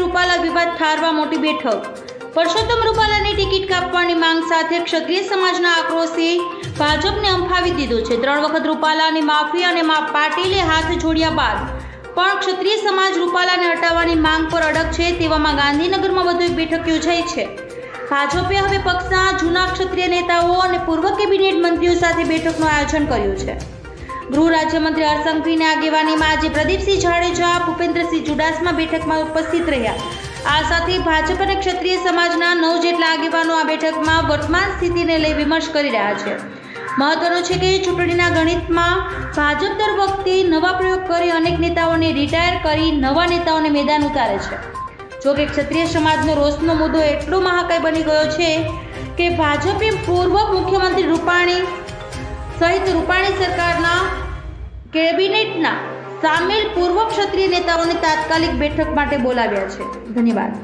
રૂપાલા વિવાદ ઠારવા મોટી બેઠક. પરસોત્તમ રૂપાલાની ટિકિટ કાપવાની માંગ સાથે ક્ષત્રિય સમાજના આક્રોશે ભાજપને અંફાવી દીધો છે. ત્રણ વખત રૂપાલાની માફી અને મા પાટીલે હાથ જોડ્યા બાદ પણ ક્ષત્રિય સમાજ રૂપાલાને હટાવવાની માંગ પર અડગ છે તેવામાં ગાંધીનગરમાં વધુ એક બેઠક યોજાઈ છે. ભાજપે હવે પક્ષના જૂના ક્ષત્રિય નેતાઓ અને પૂર્વ કેબિનેટ મંત્રીઓ સાથે બેઠકનું આયોજન કર્યું છે. ગૃહ રાજ્યમંત્રી હરસંઘવીની આગેવાનીમાં આજે પ્રદીપસિંહ જાડેજા, ભૂપેન્દ્રસિંહ ચુડાસમા બેઠકમાં ઉપસ્થિત રહ્યા. આ સાથે ભાજપ અને ક્ષત્રિય સમાજના નવ જેટલા આગેવાનો આ બેઠકમાં વર્તમાન સ્થિતિને લઈ વિમર્શ કરી રહ્યા છે. મહત્વનું છે કે ચૂંટણીના ગણિતમાં ભાજપ દર વખતે નવા પ્રયોગ કરી અનેક નેતાઓને રિટાયર કરી નવા નેતાઓને મેદાન ઉતારે છે. જોકે ક્ષત્રિય સમાજનો રોષનો મુદ્દો એટલો મહાકાય બની ગયો છે કે ભાજપે પૂર્વ મુખ્યમંત્રી રૂપાણી સહિત રૂપાણી સરકારના કેબિનેટના સામેલ પૂર્વ ક્ષત્રિય નેતાઓને તાત્કાલિક બેઠક માટે બોલાવ્યા છે. ધન્યવાદ.